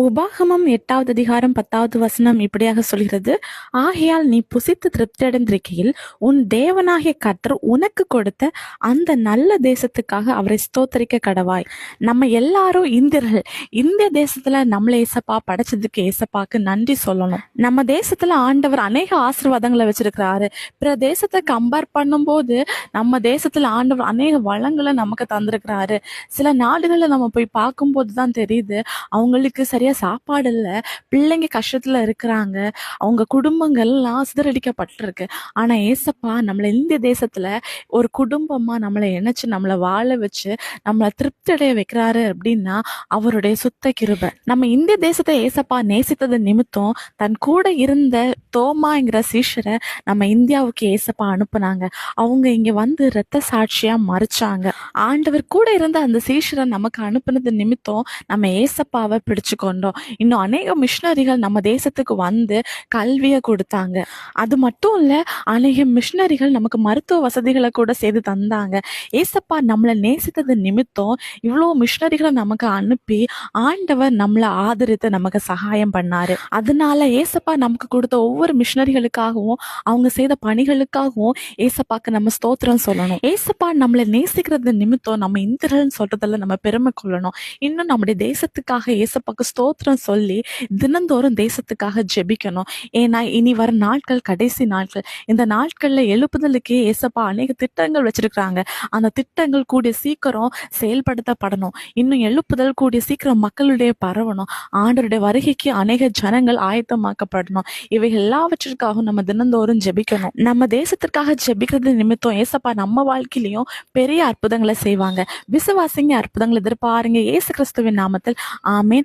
உபாகமம் எட்டாவது அதிகாரம் பத்தாவது வசனம் இப்படியாக சொல்கிறது ஆகையால் நீ புசித்து திருப்தியடைந்திருக்கையில் உன் தேவனாகிய கர்த்தர் உனக்கு கொடுத்த அந்த நல்ல தேசத்துக்காக அவரை ஸ்தோத்தரிக்க கடவாய். நம்ம எல்லாரும் இந்தியர்கள் இந்திய தேசத்துல நம்மள ஏசப்பா படைச்சதுக்கு ஏசப்பாக்கு நன்றி சொல்லணும். நம்ம தேசத்துல ஆண்டவர் அநேக ஆசீர்வாதங்களை வச்சிருக்கிறாரு. பிற தேசத்தை கம்பேர் பண்ணும்போது நம்ம தேசத்துல ஆண்டவர் அநேக வளங்களை நமக்கு தந்திருக்கிறாரு. சில நாடுகளை நம்ம போய் பார்க்கும்போது தான் தெரியுது அவங்களுக்கு சரியா சாப்பாடு இல்லை பிள்ளைங்க கஷ்டத்துல இருக்கிறாங்க. அவங்க குடும்பங்கள்லாம் சிதறடிக்கப்பட்டிருக்கு. ஆனா ஏசப்பா நம்மளை இந்திய தேசத்துல ஒரு குடும்பமா நம்மளை இணைச்சு நம்மளை வாழ வச்சு நம்மளை திருப்தி அடைய வைக்கிறாரு அப்படின்னா அவருடைய சுத்த கிருபை. நம்ம இந்திய தேசத்தை ஏசப்பா நேசித்தது நிமித்தம் தன் கூட இருந்த தோமாங்கிற சீஷரை நம்ம இந்தியாவுக்கு ஏசப்பா அனுப்புனாங்க. அவங்க இங்க வந்து இரத்த சாட்சியா மறிச்சாங்க. ஆண்டவர் கூட இருந்த அந்த சீஷரை நமக்கு அனுப்புனது நிமித்தம் நம்ம ஏசப்பாவை பிடிச்சுக்கோ கொண்டோம். இன்னும் அநேக மிஷினரிகள் நம்ம தேசத்துக்கு வந்து கல்வியை கொடுத்தாங்க. அது மட்டும் இல்லை அநேக மிஷினரிகள் நமக்கு மருத்துவ வசதிகளை கூட செய்து தந்தாங்க. ஏசப்பா நம்மளை நேசித்தது நிமித்தம் இவ்வளோ மிஷினரிகளை நமக்கு அனுப்பி ஆண்டவர் நம்மளை ஆதரித்து நமக்கு சகாயம் பண்ணாரு. அதனால ஏசப்பா நமக்கு கொடுத்த ஒவ்வொரு மிஷினரிகளுக்காகவும் அவங்க செய்த பணிகளுக்காகவும் ஏசப்பாக்கு நம்ம ஸ்தோத்திரம் சொல்லணும். ஏசப்பா நம்மளை நேசிக்கிறது நிமித்தம் நம்ம இந்திரன் சொல்றதுல நம்ம பெருமை கொள்ளணும். இன்னும் நம்முடைய தேசத்துக்காக ஏசப்பாக்கு ஸ்தோத்திரம் சொல்லி தினந்தோறும் தேசத்துக்காக ஜெபிக்கணும். ஏன்னா இனி வர நாட்கள் கடைசி நாட்கள். இந்த நாட்கள்ல எழுப்புதலுக்கே ஏசப்பா அநேக திட்டங்கள் வச்சிருக்கிறாங்க. அந்த திட்டங்கள் கூடிய சீக்கிரம் செயல்படுத்தப்படணும். இன்னும் எழுப்புதல் கூடிய சீக்கிரம் மக்களுடைய பரவணும். ஆண்டருடைய வருகைக்கு அநேக ஜனங்கள் ஆயத்தமாக்கப்படணும். இவைகள் எல்லாவற்றிற்காகவும் நம்ம தினந்தோறும் ஜெபிக்கணும். நம்ம தேசத்திற்காக ஜெபிக்கிறது நிமித்தம் ஏசப்பா நம்ம வாழ்க்கையிலையும் பெரிய அற்புதங்களை செய்வாங்க. விசுவாசிங்க அற்புதங்களை எதிர்பாருங்க. இயேசு கிறிஸ்துவின் நாமத்தில். ஆமென்.